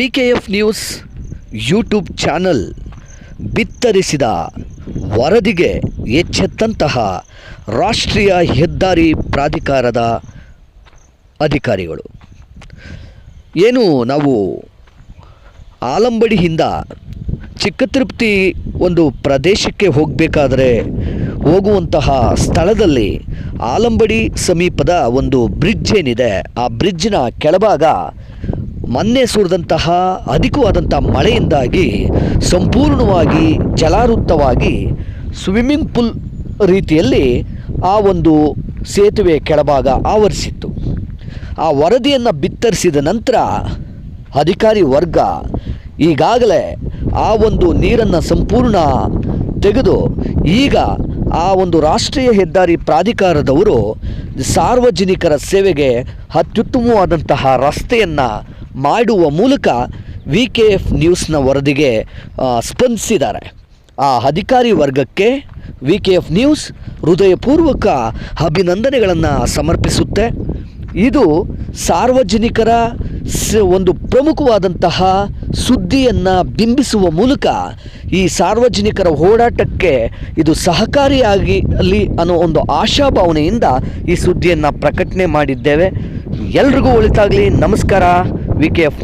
V K F news YouTube channel ಬಿತ್ತರಿಸಿದ ವರದಿಗೆ ಎಚ್ಚೆತ್ತಂತಹ ರಾಷ್ಟ್ರೀಯ ಹೆದ್ದಾರಿ ಪ್ರಾಧಿಕಾರದ ಅಧಿಕಾರಿಗಳು. ಏನು ನಾವು ಆಲಂಬಡಿಯಿಂದ ಚಿಕ್ಕ ತಿರುಪತಿ ಒಂದು ಪ್ರದೇಶಕ್ಕೆ ಹೋಗಬೇಕಾದ್ರೆ ಹೋಗುವಂತಹ ಸ್ಥಳದಲ್ಲಿ ಆಲಂಬಡಿ ಸಮೀಪದ ಒಂದು ಬ್ರಿಡ್ಜ್ ಏನಿದೆ, ಆ ಬ್ರಿಡ್ಜ್ನ ಕೆಳಭಾಗ ಮೊನ್ನೆ ಸುರಿದಂತಹ ಅಧಿಕವಾದಂಥ ಮಳೆಯಿಂದಾಗಿ ಸಂಪೂರ್ಣವಾಗಿ ಜಲಾವೃತ್ತವಾಗಿ ಸ್ವಿಮ್ಮಿಂಗ್ ಪೂಲ್ ರೀತಿಯಲ್ಲಿ ಆ ಒಂದು ಸೇತುವೆ ಕೆಳಭಾಗ ಆವರಿಸಿತ್ತು. ಆ ವರದಿಯನ್ನು ಬಿತ್ತರಿಸಿದ ನಂತರ ಅಧಿಕಾರಿ ವರ್ಗ ಈಗಾಗಲೇ ಆ ಒಂದು ನೀರನ್ನು ಸಂಪೂರ್ಣ ತೆಗೆದು ಈಗ ಆ ಒಂದು ರಾಷ್ಟ್ರೀಯ ಹೆದ್ದಾರಿ ಪ್ರಾಧಿಕಾರದವರು ಸಾರ್ವಜನಿಕರ ಸೇವೆಗೆ ಅತ್ಯುತ್ತಮವಾದಂತಹ ರಸ್ತೆಯನ್ನು ಮಾಡುವ ಮೂಲಕ ವಿ ಕೆ ಎಫ್ ನ್ಯೂಸ್ನ ವರದಿಗೆ ಸ್ಪಂದಿಸಿದ್ದಾರೆ. ಆ ಅಧಿಕಾರಿ ವರ್ಗಕ್ಕೆ ವಿ ಕೆ ಎಫ್ ನ್ಯೂಸ್ ಹೃದಯಪೂರ್ವಕ ಅಭಿನಂದನೆಗಳನ್ನು ಸಮರ್ಪಿಸುತ್ತೆ. ಇದು ಸಾರ್ವಜನಿಕರ ಒಂದು ಪ್ರಮುಖವಾದಂತಹ ಸುದ್ದಿಯನ್ನು ಬಿಂಬಿಸುವ ಮೂಲಕ ಈ ಸಾರ್ವಜನಿಕರ ಹೋರಾಟಕ್ಕೆ ಇದು ಸಹಕಾರಿಯಾಗಿ ಅಲ್ಲಿ ಅನ್ನೋ ಒಂದು ಆಶಾಭಾವನೆಯಿಂದ ಈ ಸುದ್ದಿಯನ್ನು ಪ್ರಕಟಣೆ ಮಾಡಿದ್ದೇವೆ. ಎಲ್ರಿಗೂ ಒಳಿತಾಗಲಿ. ನಮಸ್ಕಾರ. V K F